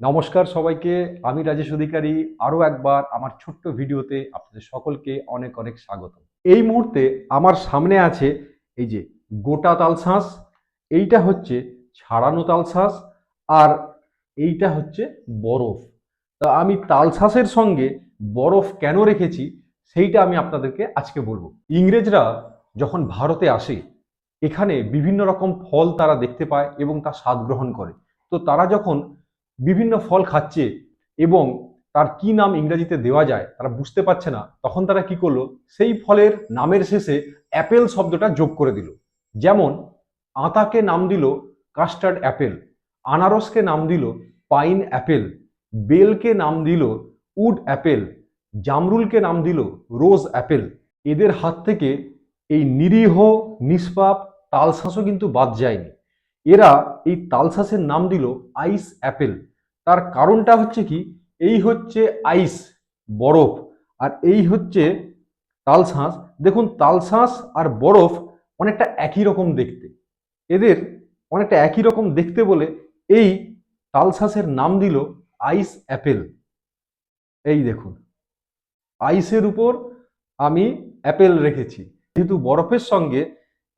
নমস্কার সবাইকে, আমি রাজেশ অধিকারী। আরও একবার আমার ছোট্ট ভিডিওতে আপনাদের সকলকে অনেক অনেক স্বাগত। এই মুহূর্তে আমার সামনে আছে এই যে গোটা তালশাঁস, এইটা হচ্ছে ছাড়ানো তালশাঁস আর এইটা হচ্ছে বরফ। তা আমি তালশাঁসের সঙ্গে বরফ কেন রেখেছি, সেইটা আমি আপনাদেরকে আজকে বলব। ইংরেজরা যখন ভারতে আসে এখানে বিভিন্ন রকম ফল তারা দেখতে পায় এবং তা স্বাদ গ্রহণ করে। তো তারা যখন বিভিন্ন ফল খাচ্ছে এবং তার কি নাম ইংরেজিতে দেওয়া যায়, তারা বুঝতে পারছে না, তখন তারা কি করল? সেই ফলের নামের শেষে অ্যাপেল শব্দটা যোগ করে দিল। যেমন, আতাকে নাম দিল কাস্টার্ড অ্যাপেল, আনারসকে নাম দিল পাইন অ্যাপেল, বেলকে নাম দিল উড অ্যাপেল, জামরুলকে নাম দিল রোজ অ্যাপেল। এদের হাত থেকে এই নিরীহ, নিষ্পাপ তালশাঁসও কিন্তু বাদ যায়নি। এরা এই তালশাঁসের নাম দিল আইস অ্যাপেল। তার কারণটা হচ্ছে কি? এই হচ্ছে আইস, বরফ, আর এই হচ্ছে তালশাঁস। দেখুন, তালশাঁস আর বরফ অনেকটা একই রকম দেখতে। এদের অনেকটা একই রকম দেখতে বলে এই তালশাঁসের নাম দিল আইস অ্যাপেল। এই দেখুন, আইসের উপর আমি অ্যাপেল রেখেছি। যেহেতু বরফের সঙ্গে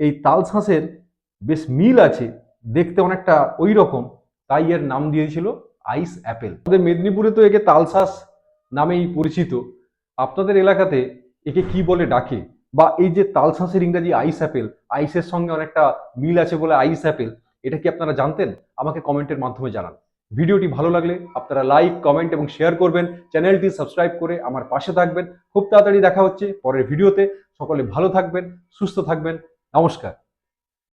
এই তালশাঁসের বেশ মিল আছে, দেখতে অনেকটা ওই রকম তাই এর নাম দিয়েছিল আইস অ্যাপেল। আমাদের মেদিনীপুরে তো একে তালশাঁস নামেই পরিচিত। আপনাদের এলাকাতে একে কি বলে ডাকে? বা এই যে তালশাঁসের ইংরাজি আইস অ্যাপেল, আইসের সঙ্গে অনেকটা মিল আছে বলে আইস অ্যাপেল, এটা কি আপনারা জানতেন? আমাকে কমেন্টের মাধ্যমে জানান। ভিডিওটি ভালো লাগলে আপনারা লাইক, কমেন্ট এবং শেয়ার করবেন। চ্যানেলটি সাবস্ক্রাইব করে আমার পাশে থাকবেন। খুব তাড়াতাড়ি দেখা হচ্ছে পরের ভিডিওতে। সকলে ভালো থাকবেন, সুস্থ থাকবেন। নমস্কার